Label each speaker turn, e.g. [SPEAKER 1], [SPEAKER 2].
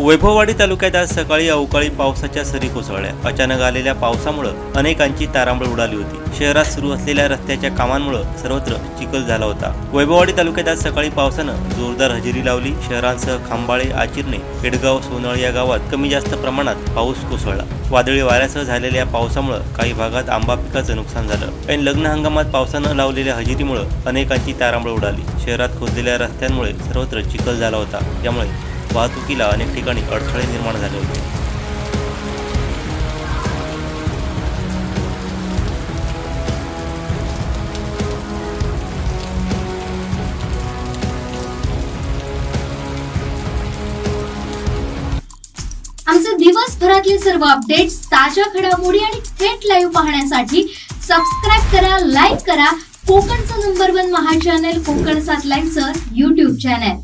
[SPEAKER 1] वैभववाडी तालुक्यात आज सकाळी अवकाळी पावसाच्या सरी कोसळल्या. अचानक आलेल्या पावसामुळं अनेकांची तारांबळ उडाली होती. शहरात सुरू असलेल्या रस्त्याच्या कामांमुळं सर्वत्र चिखल झाला होता. वैभववाडी तालुक्यात आज सकाळी पावसानं जोरदार हजेरी लावली. शहरांसह खांबाळे आचिरणे पेडगाव सोनळ या गावात कमी जास्त प्रमाणात पाऊस कोसळला. वादळी वाऱ्यासह झालेल्या पावसामुळं काही भागात आंबा पिकाचं नुकसान झालं. आणि लग्न हंगामात पावसानं लावलेल्या हजेरीमुळं अनेकांची तारांबळ उडाली. शहरात खोदलेल्या रस्त्यांमुळे सर्वत्र चिखल झाला होता. त्यामुळे वाहतुकीला अनेक ठिकाणी अडथळे निर्माण झाले होते.
[SPEAKER 2] आमचे दिवसभरातले सर्व अपडेट्स ताज्या घडामोडी आणि थेट लाईव्ह पाहण्यासाठी सबस्क्राईब करा लाईक करा. कोकणचं नंबर वन महा चॅनल कोकण सात लाईनचं युट्यूब चॅनल